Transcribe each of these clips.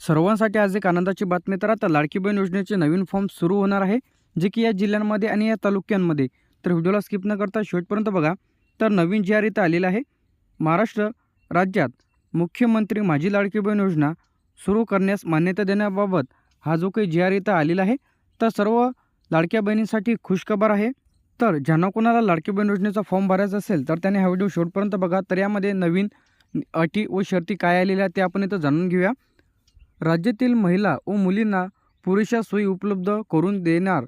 सर्वांसाठी आज एक आनंदाची बातमी. तर आता लाडकी बहीण योजनेचे नवीन फॉर्म सुरू होणार आहे जे की या जिल्ह्यांमध्ये आणि या तालुक्यांमध्ये. तर व्हिडिओला स्किप न करता शेवटपर्यंत बघा. तर नवीन जी आर इथं आलेलं आहे महाराष्ट्र राज्यात मुख्यमंत्री माझी लाडकी बहीण योजना सुरू करण्यास मान्यता देण्याबाबत हा जो काही जी आर इथं आलेला आहे तर सर्व लाडक्या बहिणींसाठी खुशखबर आहे. तर ज्यांना कोणाला लाडकी बहीण योजनेचा फॉर्म भरायचा असेल तर त्याने हा व्हिडिओ शेवटपर्यंत बघा. तर यामध्ये नवीन अटी व शर्ती काय आलेल्या त्या ते आपण इथं जाणून घेऊया. राज्यातील महिला व मुलींना पुरेशा सोयी उपलब्ध करून देणार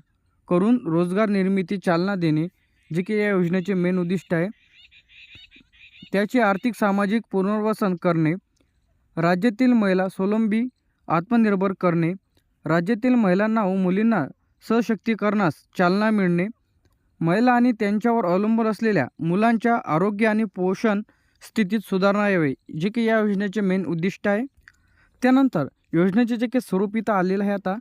करून रोजगार निर्मिती चालना देणे जे की या योजनेचे मेन उद्दिष्ट आहे. त्याचे आर्थिक सामाजिक पुनर्वसन करणे राज्यातील महिला स्वलंबी आत्मनिर्भर करणे राज्यातील महिलांना व मुलींना सशक्तीकरणास चालना मिळणे महिला आणि त्यांच्यावर अवलंबून असलेल्या मुलांच्या आरोग्य आणि पोषण स्थितीत सुधारणा यावी जे की या योजनेचे मेन उद्दिष्ट आहे. त्यानंतर योजनेचे जे काही स्वरूप इथं आलेलं आहे आता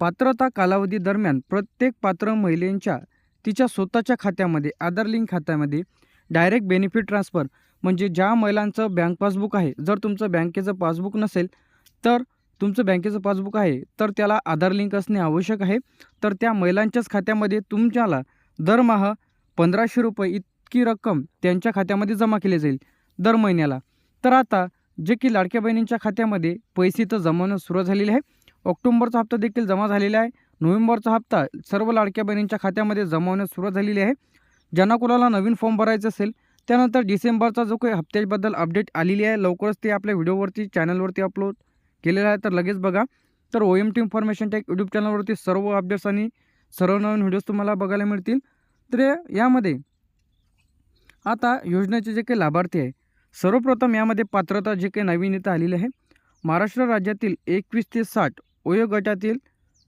पात्रता कालावधी दरम्यान प्रत्येक पात्र महिलेंच्या तिच्या स्वतःच्या खात्यामध्ये आधार लिंक खात्यामध्ये डायरेक्ट बेनिफिट ट्रान्सफर म्हणजे ज्या महिलांचं बँक पासबुक आहे जर तुमचं बँकेचं पासबुक नसेल तर तुमचं बँकेचं पासबुक आहे तर त्याला आधार लिंक असणे आवश्यक आहे. तर त्या महिलांच्याच खात्यामध्ये तुमच्याला दरमहा पंधराशे रुपये इतकी रक्कम त्यांच्या खात्यामध्ये जमा केली जाईल दर महिन्याला. तर आता जे की लाडक्या बहिणींच्या खात्यामध्ये पैसे तर जमवणं सुरू झालेले आहे ऑक्टोंबरचा हप्ता देखील जमा झालेला आहे. नोव्हेंबरचा हप्ता सर्व लाडक्या बहिणींच्या खात्यामध्ये जमावण्यास सुरुवात झालेली आहे. ज्यांना कोणाला नवीन फॉर्म भरायचा असेल त्यानंतर डिसेंबरचा जो काही हप्त्याबद्दल अपडेट आलेली आहे लवकरच ते आपल्या व्हिडिओवरती चॅनलवरती अपलोड केलेलं आहे तर लगेच बघा. तर O M T information tech YouTube चॅनलवरती सर्व अपडेट्स आणि सर्व नवीन व्हिडिओज तुम्हाला बघायला मिळतील. तर यामध्ये आता योजनेचे जे काही लाभार्थी आहे सर्वप्रथम यामध्ये पात्रता जे काही नवीनता आलेली आहे महाराष्ट्र राज्यातील एकवीस ते साठ वयोगटातील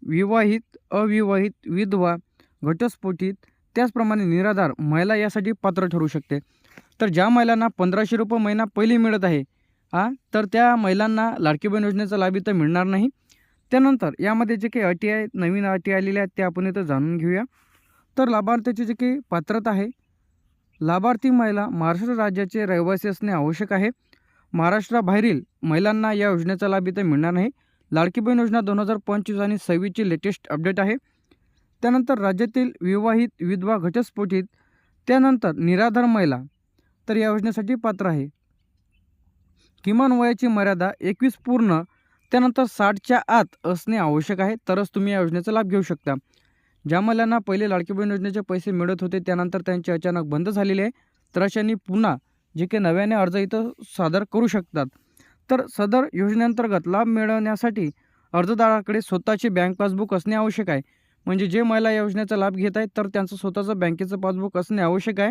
विवाहित अविवाहित विधवा घटस्फोटित त्याचप्रमाणे निराधार महिला यासाठी पात्र ठरू शकते. तर ज्या महिलांना पंधराशे रुपये महिना पहिली मिळत आहे हा तर त्या महिलांना लाडकी बहीण योजनेचा लाभ इथं मिळणार नाही. त्यानंतर यामध्ये जे काही अटी आहेत नवीन अटी आलेल्या आहेत त्या आपण इथं जाणून घेऊया. तर लाभार्थ्याची जी काही पात्रता आहे लाभार्थी महिला महाराष्ट्र राज्याचे रहिवासी असणे आवश्यक आहे. महाराष्ट्राबाहेरील महिलांना या योजनेचा लाभ इथे मिळणार नाही. लाडकी बहीण योजना दोन हजार पंचवीस आणि सव्वीसची लेटेस्ट अपडेट आहे. त्यानंतर राज्यातील विवाहित विधवा घटस्फोटीत त्यानंतर निराधार महिला तर या योजनेसाठी पात्र आहे. किमान वयाची मर्यादा एकवीस पूर्ण त्यानंतर साठच्या आत असणे आवश्यक आहे. तरच तुम्ही या योजनेचा लाभ घेऊ शकता. ज्या महिलांना पहिले लाडकी बहीण योजनेचे पैसे मिळत होते त्यानंतर त्यांचे अचानक बंद झालेले आहे. तर अशांनी पुन्हा जे काही नव्याने अर्ज इथं सादर करू शकतात. तर सदर योजनेअंतर्गत लाभ मिळवण्यासाठी अर्जदाराकडे स्वतःचे बँक पासबुक असणे आवश्यक आहे. म्हणजे जे महिला या योजनेचा लाभ घेत आहेत तर त्यांचं स्वतःचं बँकेचं पासबुक असणे आवश्यक आहे.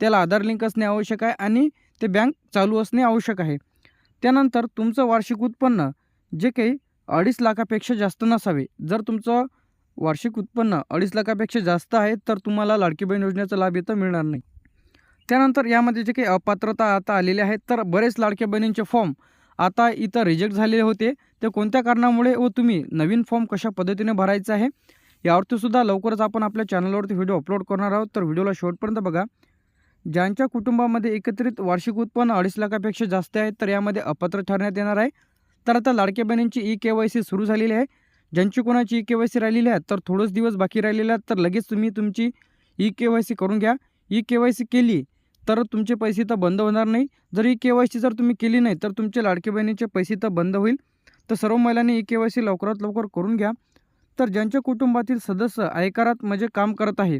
त्याला आधार लिंक असणे आवश्यक आहे आणि ते बँक चालू असणे आवश्यक आहे. त्यानंतर तुमचं वार्षिक उत्पन्न जे काही अडीच लाखापेक्षा जास्त नसावे. जर तुमचं वार्षिक उत्पन्न अडीच लाखापेक्षा जास्त आहे तर तुम्हाला लाडकी बहीण योजनेचा लाभ इथं मिळणार नाही. त्यानंतर यामध्ये जे काही अपात्रता आता आलेले आहेत तर बरेच लाडक्या बहिणींचे फॉर्म आता इथं रिजेक्ट झालेले होते. ते कोणत्या कारणामुळे व तुम्ही नवीन फॉर्म कशा पद्धतीने भरायचा आहे? यावरतीसुद्धा लवकरच आपण आपल्या चॅनलवरती व्हिडिओ अपलोड करणार आहोत. तर व्हिडिओला शेवटपर्यंत बघा. ज्यांच्या कुटुंबामध्ये एकत्रित वार्षिक उत्पन्न अडीच लाखापेक्षा जास्त आहे तर यामध्ये अपात्र ठरण्यात येणार आहे. तर आता लाडक्या बहिणींची ई के वाय सी सुरू झालेली आहे. ज्यांची कोणाची ई के वाय सी राहिलेली आहे तर थोडंच दिवस बाकी राहिलेले आहेत तर लगेच तुम्ही तुमची ई के वाय सी करून घ्या. ई के वाय सी केली तर तुमचे पैसे तर बंद होणार नाही. जर ई के वाय सी जर तुम्ही केली नाही तर तुमचे लाडके बहिणीचे पैसे तर बंद होईल. तर सर्व महिलांनी ई के वाय सी लवकरात लवकर करून घ्या. तर ज्यांच्या कुटुंबातील सदस्य आयकरात म्हणजे काम करत आहे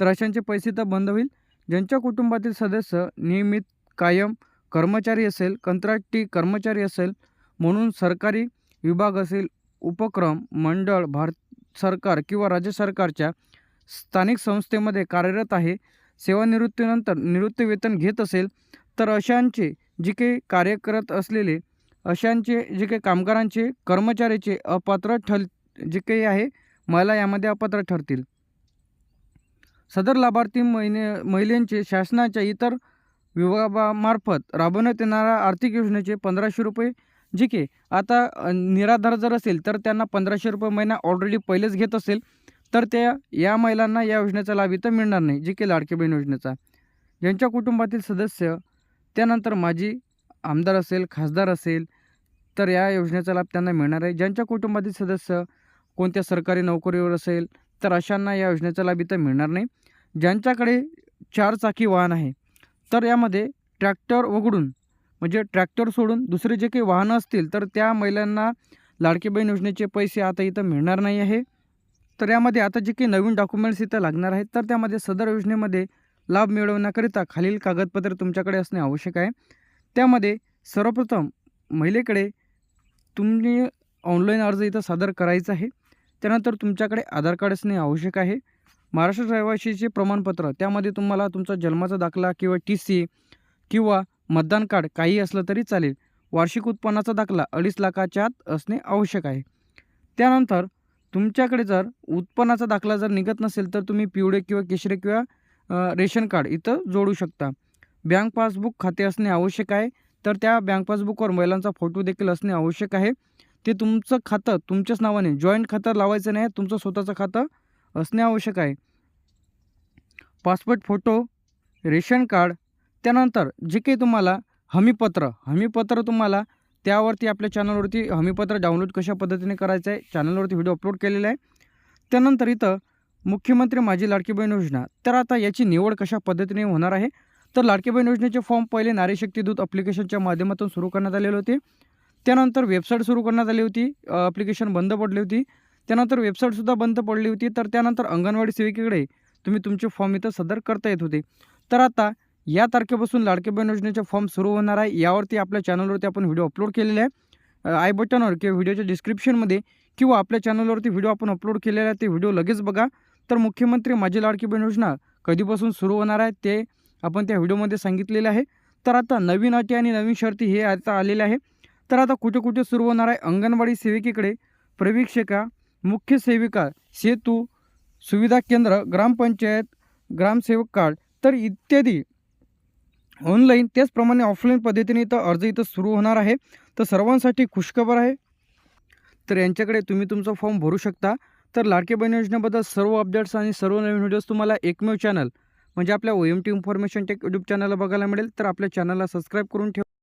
तर अशांचे पैसे तर बंद होईल. ज्यांच्या कुटुंबातील सदस्य नियमित कायम कर्मचारी असेल कंत्राटी कर्मचारी असेल म्हणून सरकारी विभाग असेल उपक्रम मंडळ भारत सरकार किंवा राज्य सरकारच्या स्थानिक संस्थेमध्ये कार्यरत आहे. सेवानिवृत्तीनंतर निवृत्तीवेतन घेत असेल तर अशांचे जे काही कार्य करत असलेले अशांचे जे काही कामगारांचे कर्मचाऱ्याचे अपात्र ठर जे काही आहे महिला यामध्ये अपात्र ठरतील. सदर लाभार्थी महिने महिलांचे शासनाच्या इतर विभागामार्फत राबवण्यात येणाऱ्या आर्थिक योजनेचे पंधराशे रुपये जी की आता निराधार जर असेल तर त्यांना पंधराशे रुपये महिना ऑलरेडी पहिलेच घेत असेल तर त्या या महिलांना या योजनेचा लाभ इथं मिळणार नाही जी की लाडकी बहीण योजनेचा. ज्यांच्या कुटुंबातील सदस्य त्यानंतर माजी आमदार असेल खासदार असेल तर या योजनेचा लाभ त्यांना मिळणार आहे. ज्यांच्या कुटुंबातील सदस्य कोणत्या सरकारी नोकरीवर असेल तर अशांना या योजनेचा लाभ इथं मिळणार नाही. ज्यांच्याकडे चार चाकी वाहन आहे तर यामध्ये ट्रॅक्टर वगळून म्हणजे ट्रॅक्टर सोडून दुसरे जे काही वाहनं असतील तर त्या महिलांना लाडकी बहीण योजनेचे पैसे आता इथं मिळणार नाही आहे. तर यामध्ये आता जे काही नवीन डॉक्युमेंट्स इथं लागणार आहेत तर त्यामध्ये सदर योजनेमध्ये लाभ मिळवण्याकरिता खालील कागदपत्र तुमच्याकडे असणे आवश्यक आहे. त्यामध्ये सर्वप्रथम महिलेकडे तुम्ही ऑनलाईन अर्ज इथं सादर करायचा आहे. त्यानंतर तुमच्याकडे आधार कार्ड असणे आवश्यक आहे. महाराष्ट्र रहिवासीचे प्रमाणपत्र त्यामध्ये तुम्हाला तुमचा जन्माचा दाखला किंवा टी सी किंवा मतदान कार्ड काही असलं तरी चालेल. वार्षिक उत्पन्नाचा दाखला अडीच लाखाच्या आत असणे आवश्यक आहे. त्यानंतर तुमच्याकडे जर उत्पन्नाचा दाखला जर निघत नसेल तर तुम्ही पिवळे किंवा केशरी किंवा रेशन कार्ड इथं जोडू शकता. बँक पासबुक खाते असणे आवश्यक आहे. तर त्या बँक पासबुकवर महिलांचा फोटो देखील असणे आवश्यक आहे. ते तुमचं खातं तुमच्याच नावाने जॉईंट खातं लावायचं नाही तुमचं स्वतःचं खातं असणे आवश्यक आहे. पासपोर्ट फोटो रेशन कार्ड त्यानंतर जे काही तुम्हाला हमीपत्र हमीपत्र तुम्हाला त्यावरती आपल्या चॅनलवरती हमीपत्र डाउनलोड कशा पद्धतीने करायचं आहे चॅनलवरती व्हिडिओ अपलोड केलेला आहे. त्यानंतर इथं मुख्यमंत्री माझी लाडकी बहीण योजना. तर आता याची निवड कशा पद्धतीने होणार आहे? तर लाडकी बहीण योजनेचे फॉर्म पहिले नारी शक्ती दूत अप्लिकेशनच्या माध्यमातून सुरू करण्यात आलेले होते. त्यानंतर वेबसाईट सुरू करण्यात आली होती अप्लिकेशन बंद पडली होती. त्यानंतर वेबसाईटसुद्धा बंद पडली होती. तर त्यानंतर अंगणवाडी सेविकेकडे तुम्ही तुमचे फॉर्म इथं सदर करता येत होते. तर आता या तारखेपासून लाडके बहीण योजनेचे फॉर्म सुरू होणार आहे. यावरती आपल्या चॅनलवरती आपण व्हिडिओ अपलोड केलेले आहे. आय बटनवर किंवा व्हिडिओच्या डिस्क्रिप्शनमध्ये किंवा आपल्या चॅनलवरती व्हिडिओ आपण अपलोड केलेला आहे ते व्हिडिओ लगेच बघा. तर मुख्यमंत्री माझी लाडकी बहीण योजना कधीपासून सुरू होणार आहे ते आपण त्या व्हिडिओमध्ये सांगितलेले आहे. तर आता नवीन अटी आणि नवीन शर्ती हे आता आलेले आहे. तर आता कुठे कुठे सुरू होणार आहे अंगणवाडी सेविकेकडे प्रवीक्षिका मुख्य सेविका सेतू सुविधा केंद्र ग्रामपंचायत ग्रामसेवक कार्ड तर इत्यादी ऑनलाईन त्याचप्रमाणे ऑफलाईन पद्धतीने इथं अर्ज इथं सुरू होणार आहे. तर सर्वांसाठी खुशखबर आहे. तर यांच्याकडे तुम्ही तुमचा फॉर्म भरू शकता. तर लाडके बहीण योजनेबद्दल सर्व अपडेट्स आणि सर्व नवीन व्हिडिओज तुम्हाला एकमेव चॅनल म्हणजे आपल्या O M T information tech YouTube चॅनलला बघायला मिळेल. तर आपल्या चॅनलला सबस्क्राईब करून ठेवा.